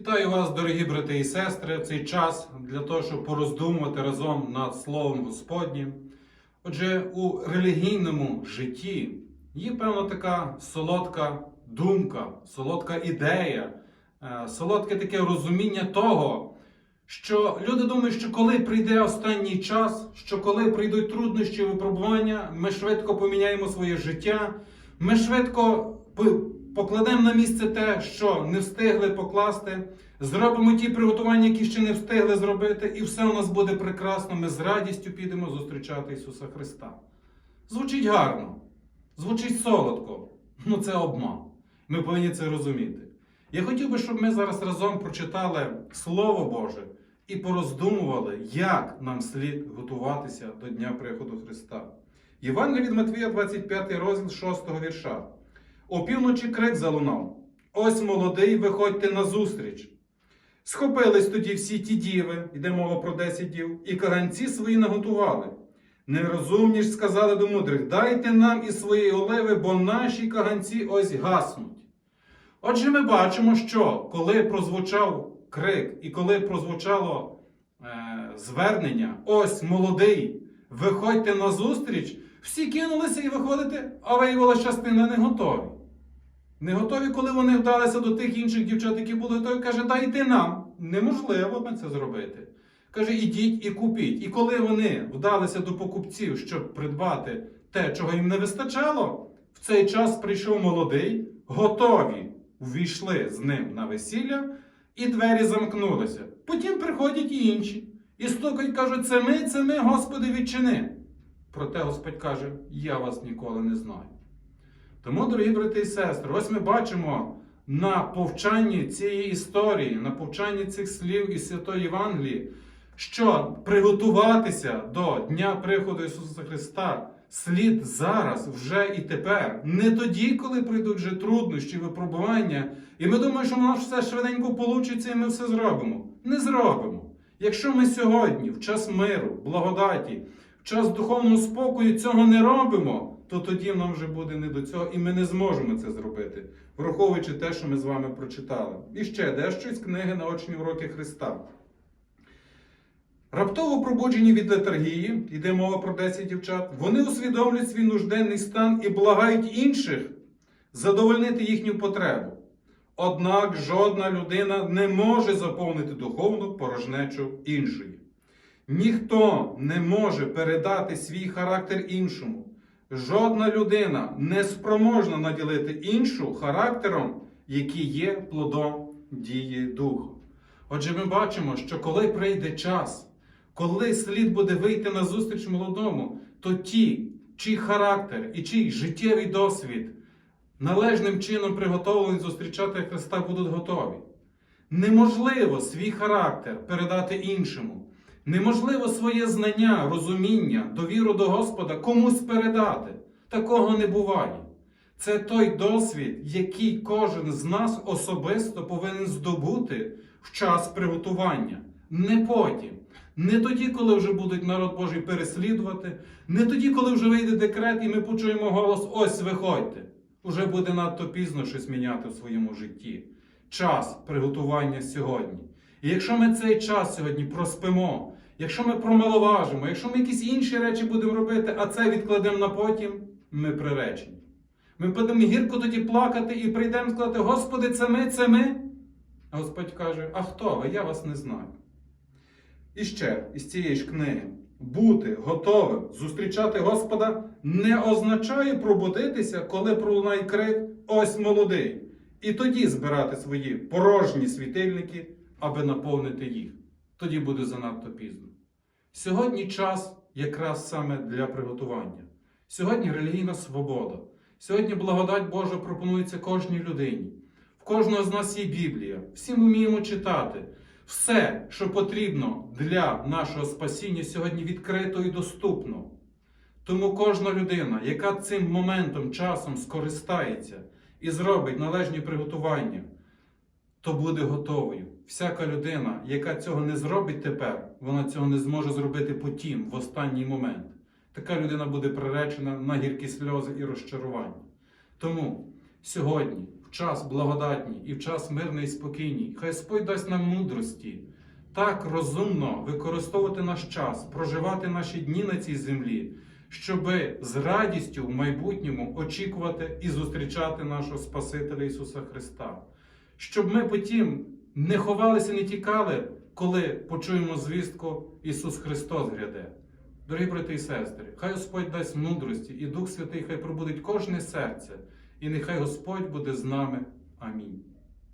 Вітаю вас, дорогі брати і сестри, в цей час для того, щоб пороздумувати разом над Словом Господнім. Отже, у релігійному житті є певна така солодка думка, солодка ідея, е, солодке таке розуміння того, що люди думають, що коли прийде останній час, що коли прийдуть труднощі випробування, ми швидко поміняємо своє життя, ми швидко покладемо на місце те, що не встигли покласти, зробимо ті приготування, які ще не встигли зробити, і все у нас буде прекрасно. Ми з радістю підемо зустрічати Ісуса Христа. Звучить гарно, звучить солодко, ну це обман. Ми повинні це розуміти. Я хотів би, щоб ми зараз разом прочитали Слово Боже і пороздумували, як нам слід готуватися до Дня приходу Христа. Євангелій від Матвія, 25 розділ 6 вірша. Опівночі крик залунав. Ось молодий, виходьте на зустріч. Схопились тоді всі ті діви, йде мова про 10 дів, і каганці свої наготували. Нерозумні ж сказали до мудрих: дайте нам із своєї оливи, бо наші каганці ось гаснуть. Отже, ми бачимо, що коли прозвучав крик і коли прозвучало е, звернення, ось молодий, виходьте на зустріч, всі кинулися і виходити, а виявилася частина не готові. Не готові, коли вони вдалися до тих інших дівчат, які були готові, каже, дайте нам. Неможливо ми це зробити. Каже, ідіть і купіть. І коли вони вдалися до покупців, щоб придбати те, чого їм не вистачало, в цей час прийшов молодий, готові увійшли з ним на весілля, і двері замкнулися. Потім приходять і інші. І стукають, кажуть, це ми, це ми, Господи, відчини. Проте Господь каже, я вас ніколи не знаю. Тому, дорогі брати і сестри, ось ми бачимо на повчанні цієї історії, на повчанні цих слів із Святої Євангелії, що приготуватися до Дня приходу Ісуса Христа слід зараз, вже і тепер, не тоді, коли прийдуть вже труднощі, випробування, і ми думаємо, що воно все швиденько получиться, і ми все зробимо. Не зробимо. Якщо ми сьогодні, в час миру, благодаті, в час духовного спокою цього не робимо, то тоді нам вже буде не до цього, і ми не зможемо це зробити, враховуючи те, що ми з вами прочитали. І ще дещо із книги Наочні уроки Христа. Раптово пробуджені від летаргії, йде мова про 10 дівчат, вони усвідомлюють свій нужденний стан і благають інших задовольнити їхню потребу. Однак жодна людина не може заповнити духовну порожнечу іншої. Ніхто не може передати свій характер іншому. Жодна людина не спроможна наділити іншу характером, який є плодом дії Духу. Отже, ми бачимо, що коли прийде час, коли слід буде вийти на зустріч молодому, то ті, чий характер і чий життєвий досвід належним чином приготовлені зустрічати Христа будуть готові. Неможливо свій характер передати іншому. Неможливо своє знання, розуміння, довіру до Господа комусь передати. Такого не буває. Це той досвід, який кожен з нас особисто повинен здобути в час приготування. Не потім. Не тоді, коли вже будуть народ Божий переслідувати, не тоді, коли вже вийде декрет, і ми почуємо голос: ось виходьте. Уже буде надто пізно щось міняти в своєму житті. Час приготування сьогодні. І якщо ми цей час сьогодні проспимо, якщо ми промаловажимо, якщо ми якісь інші речі будемо робити, а це відкладемо на потім, ми приречені. Ми будемо гірко тоді плакати і прийдемо сказати, Господи, це ми, це ми. А Господь каже, а хто ви? Я вас не знаю. І ще із цієї ж книги. Бути готовим зустрічати Господа не означає пробудитися, коли пролунає крик ось молодий. І тоді збирати свої порожні світильники, аби наповнити їх. Тоді буде занадто пізно. Сьогодні час якраз саме для приготування. Сьогодні релігійна свобода. Сьогодні благодать Божа пропонується кожній людині. В кожного з нас є Біблія. Всі ми вміємо читати. Все, що потрібно для нашого спасіння, сьогодні відкрито і доступно. Тому кожна людина, яка цим моментом, часом скористається і зробить належні приготування, то буде готовою. Всяка людина, яка цього не зробить тепер, вона цього не зможе зробити потім, в останній момент. Така людина буде приречена на гіркі сльози і розчарування. Тому сьогодні, в час благодатній і в час мирний і спокійний. Хай Господь дасть нам мудрості, так розумно використовувати наш час, проживати наші дні на цій землі, щоби з радістю в майбутньому очікувати і зустрічати нашого Спасителя Ісуса Христа. Щоб ми потім не ховалися, не тікали, коли почуємо звістку Ісус Христос гряде. Дорогі брати і сестри, хай Господь дасть мудрості, і Дух Святий хай пробудить кожне серце, і нехай Господь буде з нами. Амінь.